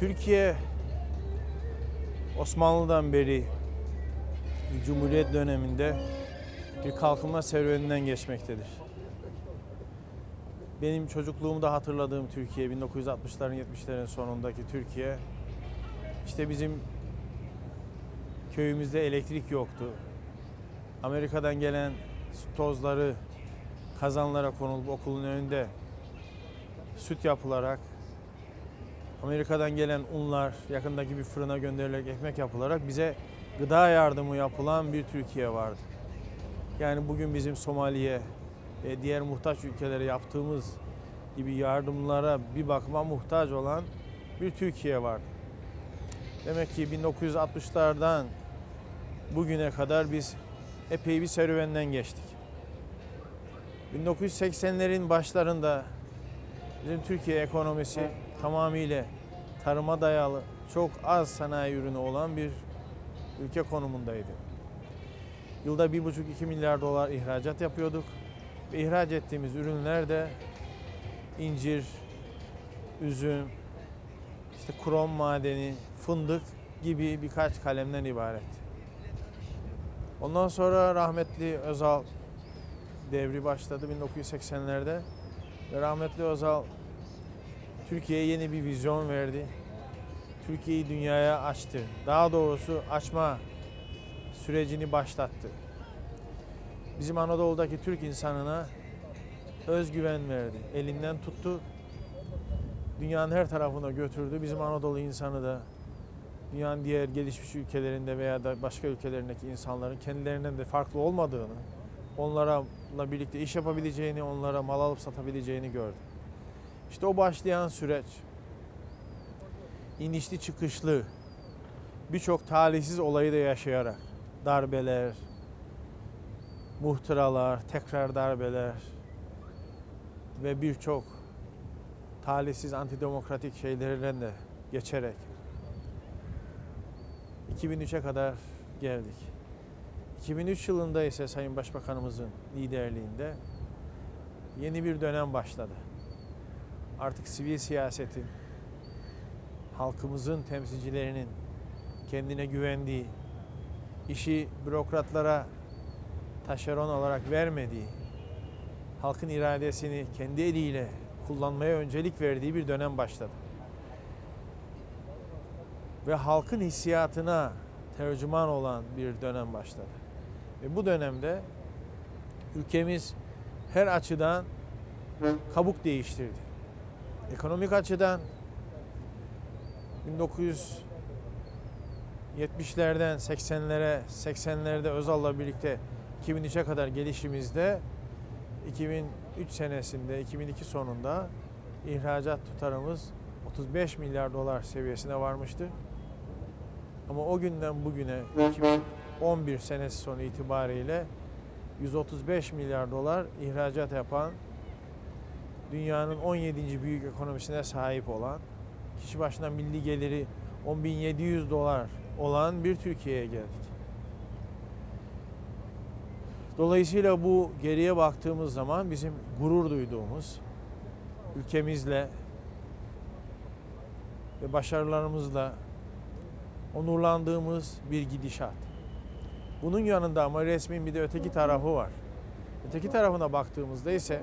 Türkiye Osmanlı'dan beri Cumhuriyet döneminde bir kalkınma serüveninden geçmektedir. Benim çocukluğumda hatırladığım Türkiye, 1960'ların 70'lerin sonundaki Türkiye, işte bizim köyümüzde elektrik yoktu. Amerika'dan gelen tozları kazanlara konulup okulun önünde süt yapılarak Amerika'dan gelen unlar yakındaki bir fırına gönderilerek ekmek yapılarak bize gıda yardımı yapılan bir Türkiye vardı. Yani bugün bizim Somali'ye ve diğer muhtaç ülkelere yaptığımız gibi yardımlara bir bakıma muhtaç olan bir Türkiye vardı. Demek ki 1960'lardan bugüne kadar biz epey bir serüvenden geçtik. 1980'lerin başlarında bizim Türkiye ekonomisi tamamıyla tarıma dayalı, çok az sanayi ürünü olan bir ülke konumundaydı. Yılda 1,5-2 milyar dolar ihracat yapıyorduk. Ve ihraç ettiğimiz ürünler de incir, üzüm, işte krom madeni, fındık gibi birkaç kalemden ibaret. Ondan sonra rahmetli Özal devri başladı 1980'lerde ve rahmetli Özal Türkiye'ye yeni bir vizyon verdi. Türkiye'yi dünyaya açtı. Daha doğrusu açma sürecini başlattı. Bizim Anadolu'daki Türk insanına özgüven verdi. Elinden tuttu. Dünyanın her tarafına götürdü. Bizim Anadolu insanı da dünyanın diğer gelişmiş ülkelerinde veya da başka ülkelerindeki insanların kendilerinden de farklı olmadığını, onlarla birlikte iş yapabileceğini, onlara mal alıp satabileceğini gördü. İşte o başlayan süreç inişli çıkışlı birçok talihsiz olayı da yaşayarak darbeler, muhtıralar, tekrar darbeler ve birçok talihsiz antidemokratik şeylerden de geçerek 2003'e kadar geldik. 2003 yılında ise Sayın Başbakanımızın liderliğinde yeni bir dönem başladı. Artık sivil siyasetin, halkımızın temsilcilerinin kendine güvendiği, işi bürokratlara taşeron olarak vermediği, halkın iradesini kendi eliyle kullanmaya öncelik verdiği bir dönem başladı. Ve halkın hissiyatına tercüman olan bir dönem başladı. Ve bu dönemde ülkemiz her açıdan kabuk değiştirdi. Ekonomik açıdan 1970'lerden 80'lere, 80'lerde Özal'la birlikte 2003'e kadar gelişimizde 2003 senesinde, 2002 sonunda ihracat tutarımız 35 milyar dolar seviyesine varmıştı. Ama o günden bugüne 2011 senesi sonu itibariyle 135 milyar dolar ihracat yapan dünyanın 17. büyük ekonomisine sahip olan kişi başına milli geliri 10.700 dolar olan bir Türkiye'ye geldik. Dolayısıyla bu geriye baktığımız zaman bizim gurur duyduğumuz ülkemizle ve başarılarımızla onurlandığımız bir gidişat. Bunun yanında ama resmin bir de öteki tarafı var. Öteki tarafına baktığımızda ise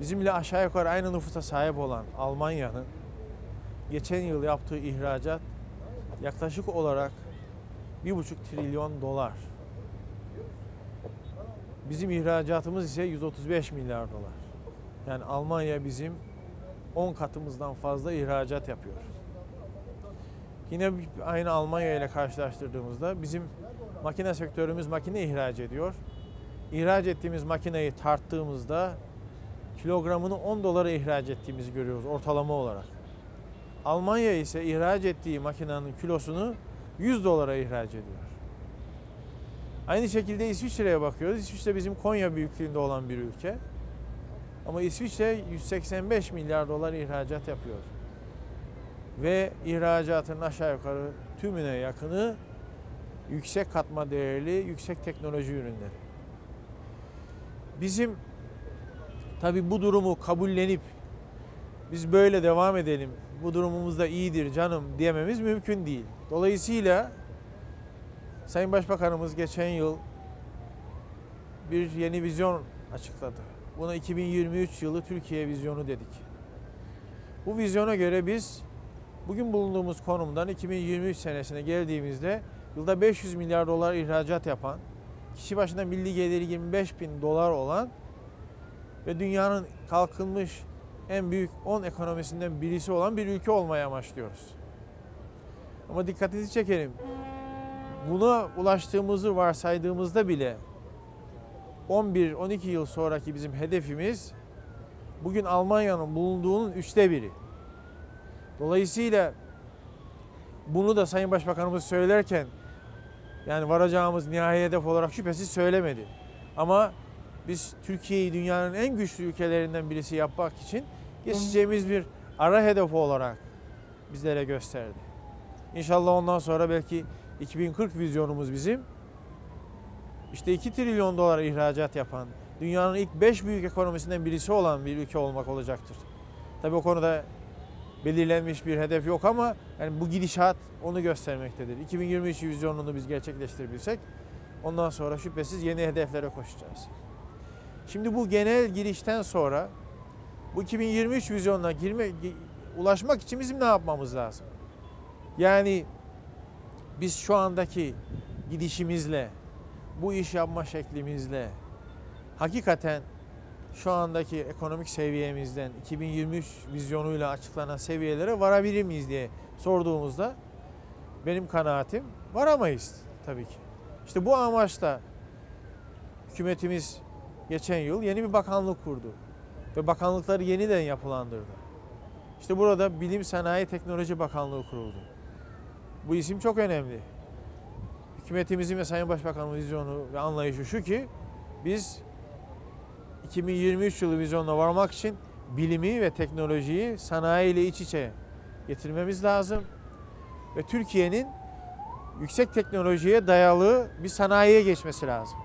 bizimle aşağı yukarı aynı nüfusa sahip olan Almanya'nın geçen yıl yaptığı ihracat yaklaşık olarak 1,5 trilyon dolar. Bizim ihracatımız ise 135 milyar dolar. Yani Almanya bizim 10 katımızdan fazla ihracat yapıyor. Yine aynı Almanya ile karşılaştırdığımızda bizim makine sektörümüz makine ihraç ediyor. İhraç ettiğimiz makineyi tarttığımızda kilogramını 10 dolara ihraç ettiğimizi görüyoruz ortalama olarak. Almanya ise ihraç ettiği makinenin kilosunu 100 dolara ihraç ediyor. Aynı şekilde İsviçre'ye bakıyoruz. İsviçre bizim Konya büyüklüğünde olan bir ülke. Ama İsviçre 185 milyar dolar ihracat yapıyor. Ve ihracatın aşağı yukarı tümüne yakını yüksek katma değerli, yüksek teknoloji ürünleri. Bizim tabi bu durumu kabullenip biz böyle devam edelim, bu durumumuz da iyidir canım diyememiz mümkün değil. Dolayısıyla Sayın Başbakanımız geçen yıl bir yeni vizyon açıkladı. Buna 2023 yılı Türkiye vizyonu dedik. Bu vizyona göre biz bugün bulunduğumuz konumdan 2023 senesine geldiğimizde yılda 500 milyar dolar ihracat yapan, kişi başına milli geliri 25 bin dolar olan ve dünyanın kalkınmış en büyük 10 ekonomisinden birisi olan bir ülke olmaya amaçlıyoruz. Ama dikkatinizi çekelim. Buna ulaştığımızı varsaydığımızda bile 11-12 yıl sonraki bizim hedefimiz bugün Almanya'nın bulunduğunun üçte biri. Dolayısıyla bunu da Sayın Başbakanımız söylerken yani varacağımız nihai hedef olarak şüphesiz söylemedi. Ama biz Türkiye'yi dünyanın en güçlü ülkelerinden birisi yapmak için geçeceğimiz bir ara hedef olarak bizlere gösterdi. İnşallah ondan sonra belki 2040 vizyonumuz bizim işte 2 trilyon dolar ihracat yapan, dünyanın ilk 5 büyük ekonomisinden birisi olan bir ülke olmak olacaktır. Tabii o konuda belirlenmiş bir hedef yok ama yani bu gidişat onu göstermektedir. 2023 vizyonunu biz gerçekleştirebilsek ondan sonra şüphesiz yeni hedeflere koşacağız. Şimdi bu genel girişten sonra bu 2023 vizyonuna girme, ulaşmak için bizim ne yapmamız lazım? Yani biz şu andaki gidişimizle, bu iş yapma şeklimizle hakikaten şu andaki ekonomik seviyemizden 2023 vizyonuyla açıklanan seviyelere varabilir miyiz diye sorduğumuzda benim kanaatim varamayız tabii ki. İşte bu amaçla hükümetimiz geçen yıl yeni bir bakanlık kurdu ve bakanlıkları yeniden yapılandırdı. İşte burada Bilim Sanayi Teknoloji Bakanlığı kuruldu. Bu isim çok önemli. Hükümetimizin ve Sayın Başbakanımın vizyonu ve anlayışı şu ki biz 2023 yılı vizyonuna varmak için bilimi ve teknolojiyi sanayi ile iç içe getirmemiz lazım. Ve Türkiye'nin yüksek teknolojiye dayalı bir sanayiye geçmesi lazım.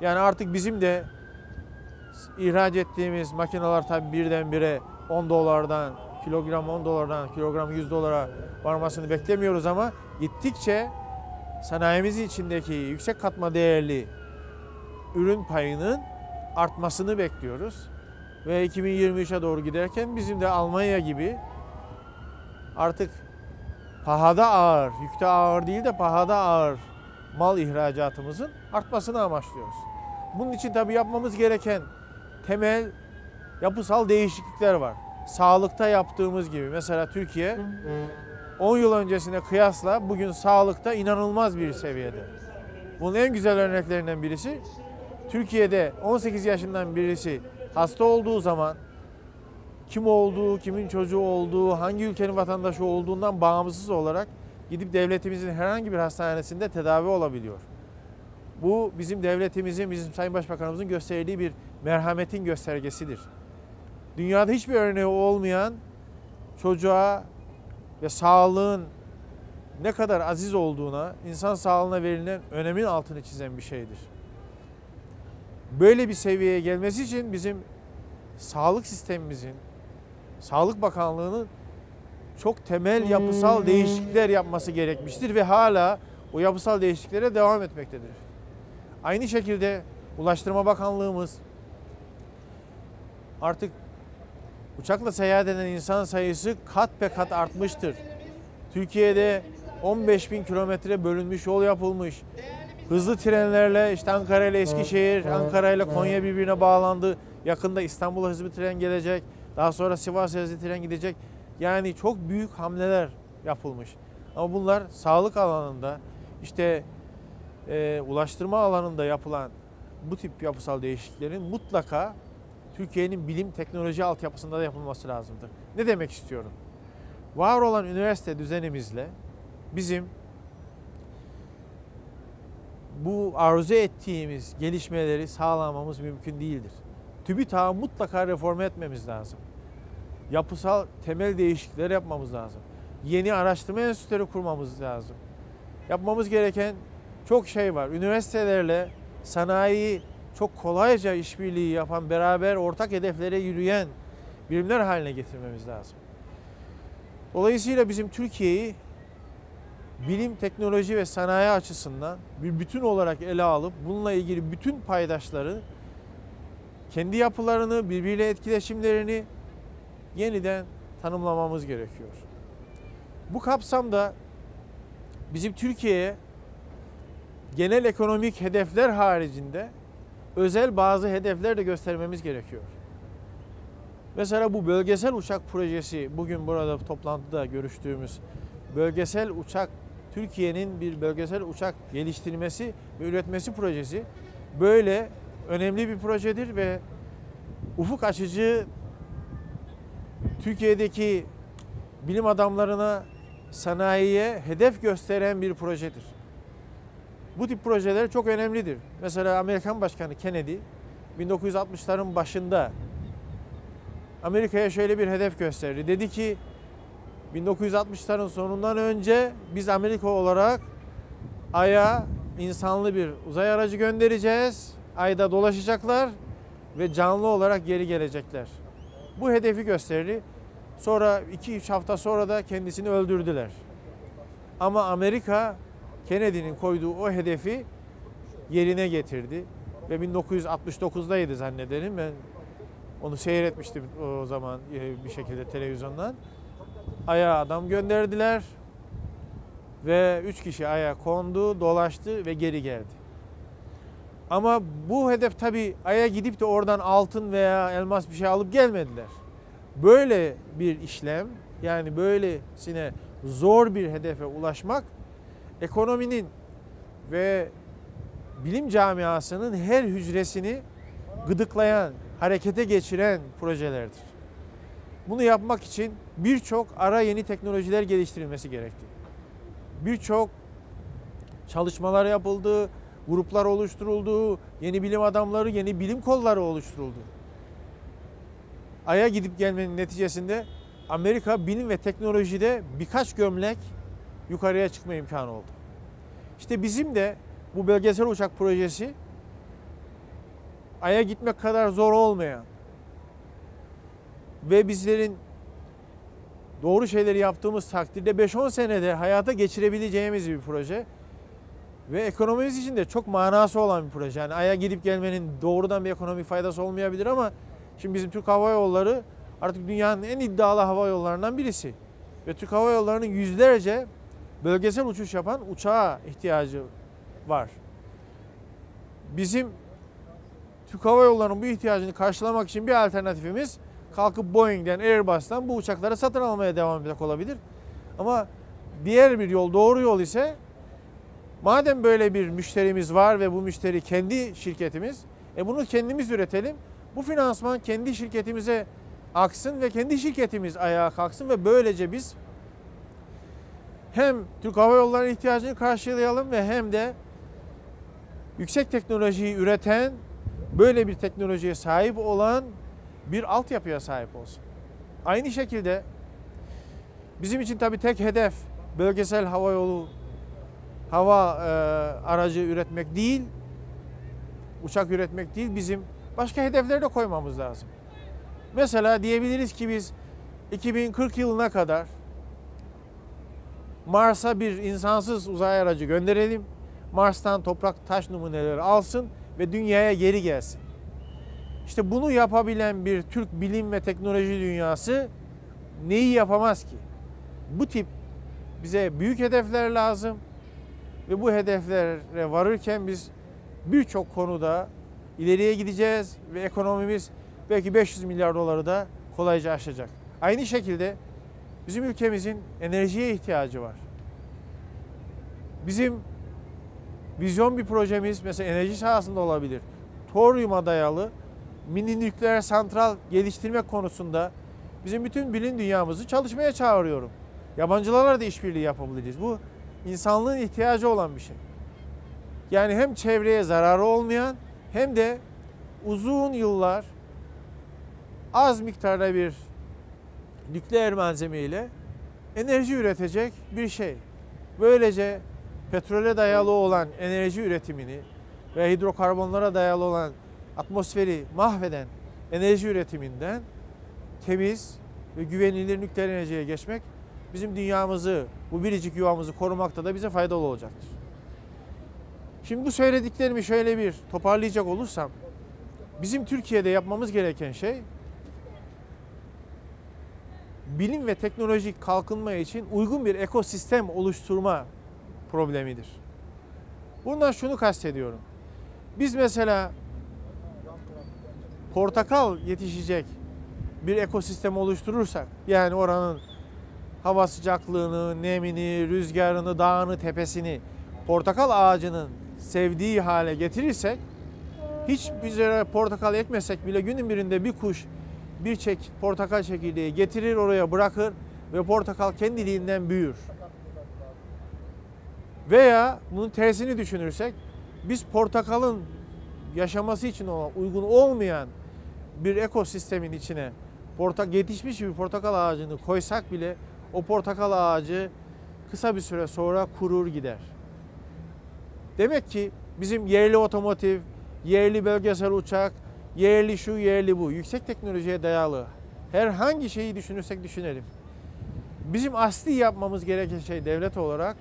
Yani artık bizim de ihraç ettiğimiz makineler tabii birdenbire 10 dolardan, kilogram 10 dolardan, kilogram 100 dolara varmasını beklemiyoruz ama gittikçe sanayimizin içindeki yüksek katma değerli ürün payının artmasını bekliyoruz. Ve 2023'e doğru giderken bizim de Almanya gibi artık pahada ağır, yükte ağır değil de pahada ağır mal ihracatımızın artmasını amaçlıyoruz. Bunun için tabii yapmamız gereken temel yapısal değişiklikler var. Sağlıkta yaptığımız gibi mesela Türkiye 10 yıl öncesine kıyasla bugün sağlıkta inanılmaz bir seviyede. Bunun en güzel örneklerinden birisi Türkiye'de 18 yaşından birisi hasta olduğu zaman kim olduğu, kimin çocuğu olduğu, hangi ülkenin vatandaşı olduğundan bağımsız olarak gidip devletimizin herhangi bir hastanesinde tedavi olabiliyor. Bu bizim devletimizin, bizim Sayın Başbakanımızın gösterdiği bir merhametin göstergesidir. Dünyada hiçbir örneği olmayan çocuğa ve sağlığın ne kadar aziz olduğuna, insan sağlığına verilen önemin altını çizen bir şeydir. Böyle bir seviyeye gelmesi için bizim sağlık sistemimizin, Sağlık Bakanlığı'nın çok temel yapısal değişiklikler yapması gerekmiştir ve hala o yapısal değişikliklere devam etmektedir. Aynı şekilde Ulaştırma Bakanlığımız artık uçakla seyahat eden insan sayısı kat be kat artmıştır. Türkiye'de 15 bin kilometre bölünmüş yol yapılmış. Hızlı trenlerle işte Ankara ile Eskişehir, Ankara ile Konya birbirine bağlandı. Yakında İstanbul'a hızlı bir tren gelecek. Daha sonra Sivas'a hızlı tren gidecek. Yani çok büyük hamleler yapılmış. Ama bunlar sağlık alanında, işte e, ulaştırma alanında yapılan bu tip yapısal değişikliklerin mutlaka Türkiye'nin bilim teknoloji altyapısında da yapılması lazımdır. Ne demek istiyorum? Var olan üniversite düzenimizle bizim bu arzu ettiğimiz gelişmeleri sağlamamız mümkün değildir. TÜBİTAK'ı mutlaka reform etmemiz lazım. Yapısal temel değişiklikler yapmamız lazım. Yeni araştırma enstitüleri kurmamız lazım. Yapmamız gereken çok şey var. Üniversitelerle sanayi çok kolayca işbirliği yapan, beraber ortak hedeflere yürüyen birimler haline getirmemiz lazım. Dolayısıyla bizim Türkiye'yi bilim, teknoloji ve sanayi açısından bir bütün olarak ele alıp bununla ilgili bütün paydaşları kendi yapılarını, birbiriyle etkileşimlerini yeniden tanımlamamız gerekiyor. Bu kapsamda bizim Türkiye'ye genel ekonomik hedefler haricinde özel bazı hedefler de göstermemiz gerekiyor. Mesela bu bölgesel uçak projesi bugün burada toplantıda görüştüğümüz bölgesel uçak Türkiye'nin bir bölgesel uçak geliştirmesi ve üretmesi projesi böyle önemli bir projedir ve ufuk açıcı Türkiye'deki bilim adamlarına, sanayiye hedef gösteren bir projedir. Bu tip projeler çok önemlidir. Mesela Amerikan Başkanı Kennedy 1960'ların başında Amerika'ya şöyle bir hedef gösterdi. Dedi ki 1960'ların sonundan önce biz Amerika olarak Ay'a insanlı bir uzay aracı göndereceğiz. Ay'da dolaşacaklar ve canlı olarak geri gelecekler. Bu hedefi gösterdi. Sonra 2-3 hafta sonra da kendisini öldürdüler. Ama Amerika Kennedy'nin koyduğu o hedefi yerine getirdi. Ve 1969'daydı zannederim. Ben onu seyretmiştim o zaman e, bir şekilde televizyondan. Ay'a adam gönderdiler ve üç kişi Ay'a kondu, dolaştı ve geri geldi. Ama bu hedef tabi Ay'a gidip de oradan altın veya elmas bir şey alıp gelmediler. Böyle bir işlem yani böylesine zor bir hedefe ulaşmak ekonominin ve bilim camiasının her hücresini gıdıklayan, harekete geçiren projelerdir. Bunu yapmak için birçok ara yeni teknolojiler geliştirilmesi gerekti. Birçok çalışmalar yapıldı, gruplar oluşturuldu, yeni bilim adamları, yeni bilim kolları oluşturuldu. Ay'a gidip gelmenin neticesinde Amerika bilim ve teknolojide birkaç gömlek yukarıya çıkma imkanı oldu. İşte bizim de bu bölgesel uçak projesi Ay'a gitmek kadar zor olmayan ve bizlerin doğru şeyleri yaptığımız takdirde 5-10 senede hayata geçirebileceğimiz bir proje. Ve ekonomimiz için de çok manası olan bir proje. Yani Ay'a gidip gelmenin doğrudan bir ekonomik faydası olmayabilir ama şimdi bizim Türk Hava Yolları artık dünyanın en iddialı hava yollarından birisi. Ve Türk Hava Yolları'nın yüzlerce bölgesel uçuş yapan uçağa ihtiyacı var. Bizim Türk Hava Yolları'nın bu ihtiyacını karşılamak için bir alternatifimiz kalkıp Boeing'den, Airbus'tan bu uçakları satın almaya devam etmek olabilir. Ama diğer bir yol, doğru yol ise madem böyle bir müşterimiz var ve bu müşteri kendi şirketimiz, e bunu kendimiz üretelim. Bu finansman kendi şirketimize aksın ve kendi şirketimiz ayağa kalksın ve böylece biz hem Türk Hava Yolları'nın ihtiyacını karşılayalım ve hem de yüksek teknolojiyi üreten, böyle bir teknolojiye sahip olan bir altyapıya sahip olsun. Aynı şekilde bizim için tabii tek hedef bölgesel hava yolu hava e, aracı üretmek değil, uçak üretmek değil, bizim başka hedefler de koymamız lazım. Mesela diyebiliriz ki biz 2040 yılına kadar Mars'a bir insansız uzay aracı gönderelim. Mars'tan toprak taş numuneleri alsın ve dünyaya geri gelsin. İşte bunu yapabilen bir Türk bilim ve teknoloji dünyası neyi yapamaz ki? Bu tip bize büyük hedefler lazım ve bu hedeflere varırken biz birçok konuda ileriye gideceğiz ve ekonomimiz belki 500 milyar doları da kolayca aşacak. Aynı şekilde bizim ülkemizin enerjiye ihtiyacı var. Bizim vizyon bir projemiz mesela enerji sahasında olabilir. Toryuma dayalı mini nükleer santral geliştirme konusunda bizim bütün bilim dünyamızı çalışmaya çağırıyorum. Yabancılarla da işbirliği yapabiliriz. Bu insanlığın ihtiyacı olan bir şey. Yani hem çevreye zararı olmayan hem de uzun yıllar az miktarda bir nükleer malzeme ile enerji üretecek bir şey. Böylece petrole dayalı olan enerji üretimini ve hidrokarbonlara dayalı olan atmosferi mahveden enerji üretiminden temiz ve güvenilir nükleer enerjiye geçmek bizim dünyamızı, bu biricik yuvamızı korumakta da bize faydalı olacaktır. Şimdi bu söylediklerimi şöyle bir toparlayacak olursam, bizim Türkiye'de yapmamız gereken şey bilim ve teknolojik kalkınma için uygun bir ekosistem oluşturma problemidir. Bundan şunu kastediyorum. Biz mesela portakal yetişecek bir ekosistem oluşturursak, yani oranın hava sıcaklığını, nemini, rüzgarını, dağını, tepesini portakal ağacının sevdiği hale getirirsek, hiç biz oraya portakal ekmesek bile günün birinde bir kuş bir çek portakal çekirdeği getirir oraya bırakır ve portakal kendiliğinden büyür. Veya bunun tersini düşünürsek biz portakalın yaşaması için olan uygun olmayan bir ekosistemin içine portak yetişmiş bir portakal ağacını koysak bile o portakal ağacı kısa bir süre sonra kurur gider. Demek ki bizim yerli otomotiv, yerli bölgesel uçak, yerli şu, yerli bu, yüksek teknolojiye dayalı herhangi şeyi düşünürsek düşünelim. Bizim asli yapmamız gereken şey devlet olarak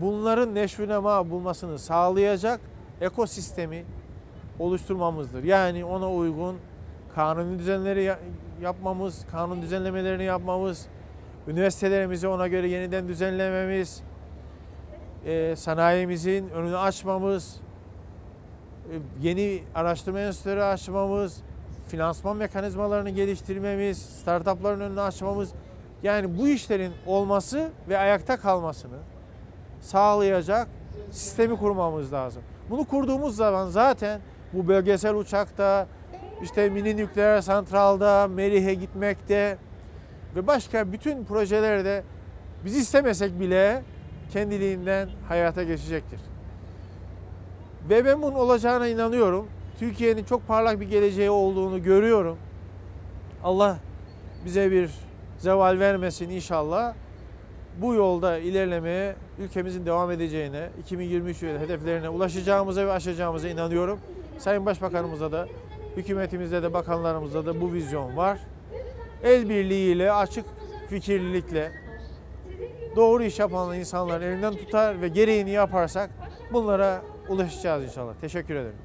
bunların neşvünema bulmasını sağlayacak ekosistemi oluşturmamızdır. Yani ona uygun kanuni düzenleri ya- yapmamız, kanun düzenlemelerini yapmamız, üniversitelerimizi ona göre yeniden düzenlememiz, e, sanayimizin önünü açmamız, e, yeni araştırma enstitüleri açmamız, finansman mekanizmalarını geliştirmemiz, startupların önünü açmamız, yani bu işlerin olması ve ayakta kalmasını sağlayacak sistemi kurmamız lazım. Bunu kurduğumuz zaman zaten bu bölgesel uçakta, işte mini nükleer santralda, Merih'e gitmekte ve başka bütün projelerde biz istemesek bile kendiliğinden hayata geçecektir. Ve ben bunun olacağına inanıyorum. Türkiye'nin çok parlak bir geleceği olduğunu görüyorum. Allah bize bir zeval vermesin inşallah. Bu yolda ilerlemeye ülkemizin devam edeceğine, 2023 yılı hedeflerine ulaşacağımıza ve aşacağımıza inanıyorum. Sayın Başbakanımıza da, hükümetimizde de, bakanlarımızda da bu vizyon var. El birliğiyle, açık fikirlilikle, doğru iş yapan insanların elinden tutar ve gereğini yaparsak bunlara ulaşacağız inşallah. Teşekkür ederim.